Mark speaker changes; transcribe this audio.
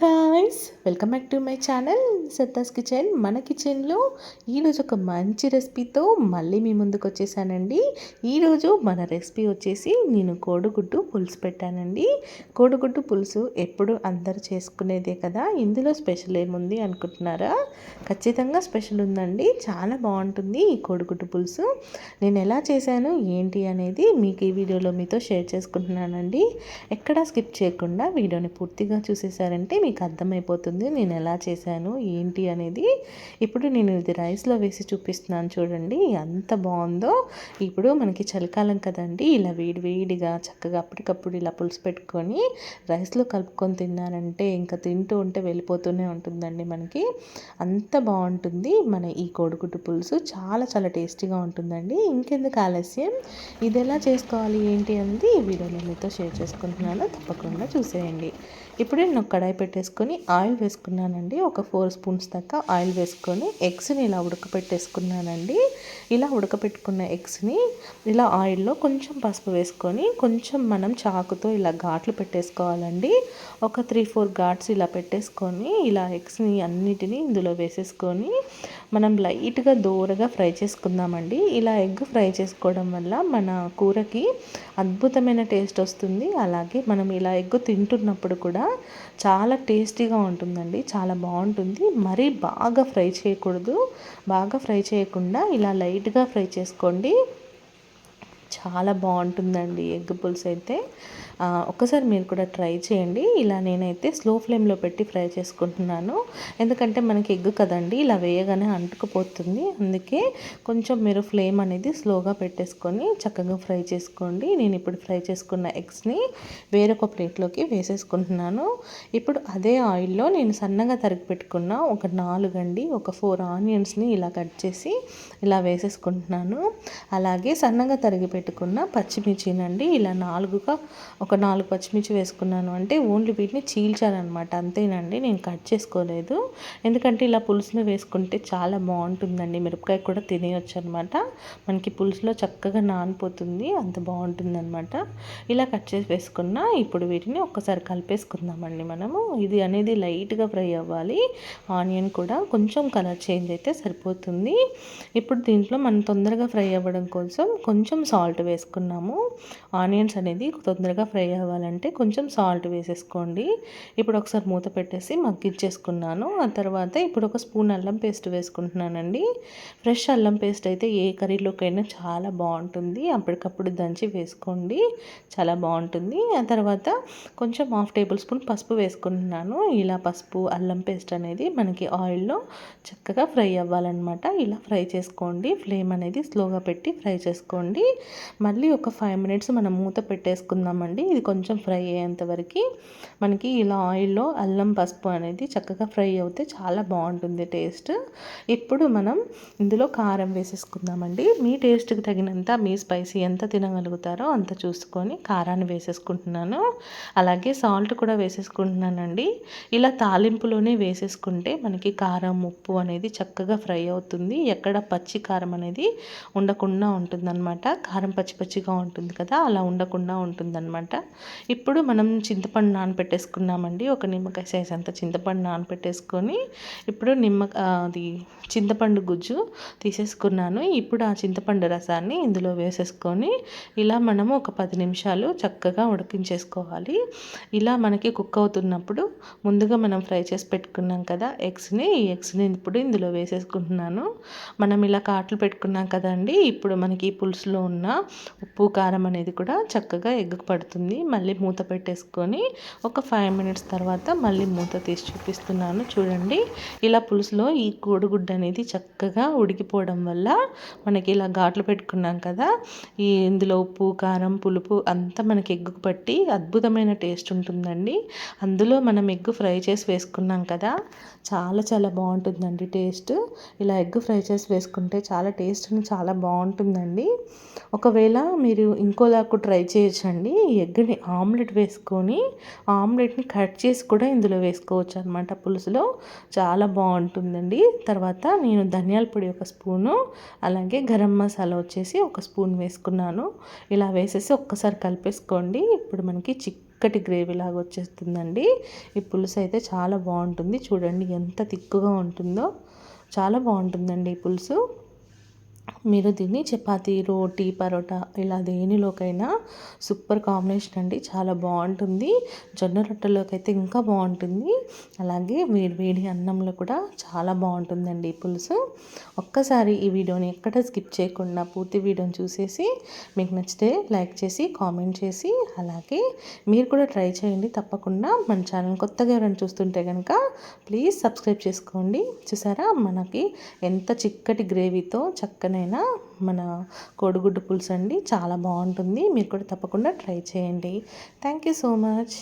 Speaker 1: Guys welcome back to my channel Satta's kitchen మన కిచెన్లో ఈరోజు ఒక మంచి రెసిపీతో మళ్ళీ మీ ముందుకు వచ్చేసానండి. ఈరోజు మన రెసిపీ వచ్చేసి నేను కోడిగుడ్డు పులుసు పెట్టానండి. కోడిగుడ్డు పులుసు ఎప్పుడు అందరు చేసుకునేదే కదా ఇందులో స్పెషల్ ఏముంది అనుకుంటున్నారా? ఖచ్చితంగా స్పెషల్ ఉందండి చాలా బాగుంటుంది ఈ కోడిగుడ్డు పులుసు. నేను ఎలా చేశాను ఏంటి అనేది మీకు ఈ వీడియోలో మీతో షేర్ చేసుకుంటున్నానండి. ఎక్కడా స్కిప్ చేయకుండా వీడియోని పూర్తిగా చూసేసారంటే మీకు అర్థమైపోతుంది నేను ఎలా చేశాను ఏంటి అనేది. ఇప్పుడు నేను ఇది రైస్లో వేసి చూపిస్తున్నాను చూడండి ఎంత బాగుందో. ఇప్పుడు మనకి చలికాలం కదండి ఇలా వేడి వేడిగా చక్కగా అప్పటికప్పుడు ఇలా పులుసు పెట్టుకొని రైస్లో కలుపుకొని తిన్నారంటే ఇంకా తింటూ ఉంటే వెళ్ళిపోతూనే ఉంటుందండి మనకి. అంత బాగుంటుంది మన ఈ కోడిగుడ్డు పులుసు చాలా చాలా టేస్టీగా ఉంటుందండి. ఇంకెందుకు ఆలస్యం? ఇది ఎలా చేసుకోవాలి ఏంటి అనేది ఈ వీడియోలో మీతో షేర్ చేసుకుంటున్నాను. తప్పకుండా చూసేయండి. ఇప్పుడు నేను కడాయి పెట్టేసుకొని ఆయిల్ వేసుకున్నానండి. ఒక ఫోర్ స్పూన్స్ దాకా ఆయిల్ వేసుకొని ఎగ్స్ని ఇలా ఉడకపెట్టేసుకున్నానండి. ఇలా ఉడకపెట్టుకున్న ఎగ్స్ని ఇలా ఆయిల్లో కొంచెం పసుపు వేసుకొని కొంచెం మనం చాకుతో ఇలా ఘాట్లు పెట్టేసుకోవాలండి. ఒక త్రీ ఫోర్ ఘాట్స్ ఇలా పెట్టేసుకొని ఇలా ఎగ్స్ని అన్నిటినీ ఇందులో వేసేసుకొని మనం లైట్గా దూరగా ఫ్రై చేసుకుందామండి. ఇలా ఎగ్ ఫ్రై చేసుకోవడం వల్ల మన కూరకి అద్భుతమైన టేస్ట్ వస్తుంది. అలాగే మనం ఇలా ఎగ్ తింటున్నప్పుడు కూడా చాలా టేస్టీగా ఉంటుందండి. చాలా బాగుంటుంది. మరీ బాగా ఫ్రై చేయకూడదు. బాగా ఫ్రై చేయకుండా ఇలా లైట్గా ఫ్రై చేసుకోండి. చాలా బాగుంటుందండి ఎగ్ పులుసు అయితే. ఒక్కసారి మీరు కూడా ట్రై చేయండి. ఇలా నేనైతే స్లో ఫ్లేమ్లో పెట్టి ఫ్రై చేసుకుంటున్నాను. ఎందుకంటే మనకి ఎగ్ కదండి ఇలా వేయగానే అంటుకుపోతుంది. అందుకే కొంచెం మీరు ఫ్లేమ్ అనేది స్లోగా పెట్టేసుకొని చక్కగా ఫ్రై చేసుకోండి. నేను ఇప్పుడు ఫ్రై చేసుకున్న ఎగ్స్ని వేరొక ప్లేట్లోకి వేసేసుకుంటున్నాను. ఇప్పుడు అదే ఆయిల్లో నేను సన్నగా తరిగి పెట్టుకున్న ఒక నాలుగండి ఒక ఫోర్ ఆనియన్స్ని ఇలా కట్ చేసి ఇలా వేసేసుకుంటున్నాను. అలాగే సన్నగా తరిగి పెట్టుకున్న పచ్చిమిర్చినండి. ఇలా నాలుగుగా ఒక నాలుగు పచ్చిమిర్చి వేసుకున్నాను. అంటే ఓన్లీ వీటిని చీల్చాలన్నమాట. అంతేనండి. నేను కట్ చేసుకోలేదు. ఎందుకంటే ఇలా పులుసుని వేసుకుంటే చాలా బాగుంటుందండి. మిరపకాయ కూడా తినేయచ్చు అనమాట మనకి పులుసులో చక్కగా నానిపోతుంది. అంత బాగుంటుంది అనమాట ఇలా కట్ చేసి వేసుకున్న ఇప్పుడు వీటిని ఒక్కసారి కలిపేసుకుందామండి మనము. ఇది అనేది లైట్గా ఫ్రై అవ్వాలి. ఆనియన్ కూడా కొంచెం కలర్ చేంజ్ అయితే సరిపోతుంది. ఇప్పుడు దీంట్లో మనం తొందరగా ఫ్రై అవ్వడం కోసం కొంచెం సాల్ట్ సాల్ట్ వేసుకున్నాము. ఆనియన్స్ అనేది తొందరగా ఫ్రై అవ్వాలంటే కొంచెం సాల్ట్ వేసేసుకోండి. ఇప్పుడు ఒకసారి మూత పెట్టేసి మగ్గిచ్చేసుకున్నాను ఆ తర్వాత ఇప్పుడు ఒక స్పూన్ అల్లం పేస్ట్ వేసుకుంటున్నానండి. ఫ్రెష్ అల్లం పేస్ట్ అయితే ఏ కర్రీలోకైనా చాలా బాగుంటుంది. అప్పటికప్పుడు దంచి వేసుకోండి. చాలా బాగుంటుంది. ఆ తర్వాత కొంచెం హాఫ్ టేబుల్ స్పూన్ పసుపు వేసుకుంటున్నాను. ఇలా పసుపు అల్లం పేస్ట్ అనేది మనకి ఆయిల్లో చక్కగా ఫ్రై అవ్వాలన్నమాట. ఇలా ఫ్రై చేసుకోండి. ఫ్లేమ్ అనేది స్లోగా పెట్టి ఫ్రై చేసుకోండి. మళ్ళీ ఒక ఫైవ్ మినిట్స్ మనం మూత పెట్టేసుకుందామండి. ఇది కొంచెం ఫ్రై అయ్యేంత వరకు. మనకి ఇలా ఆయిల్లో అల్లం పసుపు అనేది చక్కగా ఫ్రై అవుతే చాలా బాగుంటుంది టేస్ట్. ఇప్పుడు మనం ఇందులో కారం వేసేసుకుందామండి. మీ టేస్ట్కి తగినంత మీ స్పైసీ ఎంత తినగలుగుతారో అంత చూసుకొని కారాన్ని వేసేసుకుంటున్నాను. అలాగే సాల్ట్ కూడా వేసేసుకుంటున్నానండి. ఇలా తాలింపులోనే వేసేసుకుంటే మనకి కారం ఉప్పు అనేది చక్కగా ఫ్రై అవుతుంది. ఎక్కడ పచ్చి కారం అనేది ఉండకుండా ఉంటుందన్నమాట. కారం పచ్చి పచ్చిగా ఉంటుంది కదా అలా ఉండకుండా ఉంటుందన్నమాట. ఇప్పుడు మనం చింతపండు నానపెట్టేసుకున్నామండి. ఒక నిమ్మకాయ సైజ్ అంత చింతపండు నానపెట్టేసుకొని ఇప్పుడు నిమ్మ అది చింతపండు గుజ్జు తీసేసుకున్నాను. ఇప్పుడు ఆ చింతపండు రసాన్ని ఇందులో వేసేసుకొని ఇలా మనము ఒక పది నిమిషాలు చక్కగా ఉడికించేసుకోవాలి. ఇలా మనకి కుక్ అవుతున్నప్పుడు ముందుగా మనం ఫ్రై చేసి పెట్టుకున్నాం కదా ఎగ్స్ని ఈ ఎగ్స్ని ఇప్పుడు ఇందులో వేసేసుకుంటున్నాను. మనం ఇలా కాట్లు పెట్టుకున్నాం కదండి ఇప్పుడు మనకి పులుసులో ఉన్న ఉప్పు కారం అనేది కూడా చక్కగా ఎగ్గు పడుతుంది. మళ్ళీ మూత పెట్టేసుకొని ఒక ఫైవ్ మినిట్స్ తర్వాత మళ్ళీ మూత తీసి చూపిస్తున్నాను. చూడండి ఇలా పులుసులో ఈ కోడిగుడ్డు అనేది చక్కగా ఉడికిపోవడం వల్ల మనకి ఇలా ఘాట్లు పెట్టుకున్నాం కదా ఈ ఇందులో ఉప్పు కారం పులుపు అంతా మనకి ఎగ్గుకు పట్టి అద్భుతమైన టేస్ట్ ఉంటుందండి. అందులో మనం ఎగ్గు ఫ్రై చేసి వేసుకున్నాం కదా చాలా చాలా బాగుంటుందండి టేస్ట్. ఇలా ఎగ్ ఫ్రై చేసి వేసుకుంటే చాలా టేస్ట్ చాలా బాగుంటుందండి. ఒక ఒకవేళ మీరు ఇంకోలాకు ట్రై చేయొచ్చండి. ఎగ్ని ఆమ్లెట్ వేసుకొని ఆమ్లెట్ని కట్ చేసి కూడా ఇందులో వేసుకోవచ్చు అనమాట పులుసులో. చాలా బాగుంటుందండి. తర్వాత నేను ధనియాల పొడి ఒక స్పూను అలాగే గరం మసాలా వచ్చేసి ఒక స్పూన్ వేసుకున్నాను. ఇలా వేసేసి ఒక్కసారి కలిపేసుకోండి. ఇప్పుడు మనకి చిక్ చిక్కటి గ్రేవీ లాగా వచ్చేస్తుందండి. ఈ పులుసు అయితే చాలా బాగుంటుంది. చూడండి ఎంత తిక్కుగా ఉంటుందో. చాలా బాగుంటుందండి ఈ పులుసు. మీరు దీన్ని చపాతి రోటీ పరోటా ఇలా దేనిలోకైనా సూపర్ కాంబినేషన్ అండి. చాలా బాగుంటుంది. జొన్న రొట్టెలోకి అయితే ఇంకా బాగుంటుంది. అలాగే వేడి వేడి అన్నంలో కూడా చాలా బాగుంటుందండి ఈ పులుసు. ఒక్కసారి ఈ వీడియోని ఎక్కడ స్కిప్ చేయకుండా పూర్తి వీడియోని చూసేసి మీకు నచ్చితే లైక్ చేసి కామెంట్ చేసి అలాగే మీరు కూడా ట్రై చేయండి. తప్పకుండా మన ఛానల్ కొత్తగా ఎవరైనా చూస్తుంటే కనుక ప్లీజ్ సబ్స్క్రైబ్ చేసుకోండి. చూసారా? మనకి ఎంత చిక్కటి గ్రేవీతో చక్కని చక్కనైన మన కోడిగుడ్డు పులుసు అండి చాలా బాగుంటుంది. మీరు కూడా తప్పకుండా ట్రై చేయండి. Thank you so much.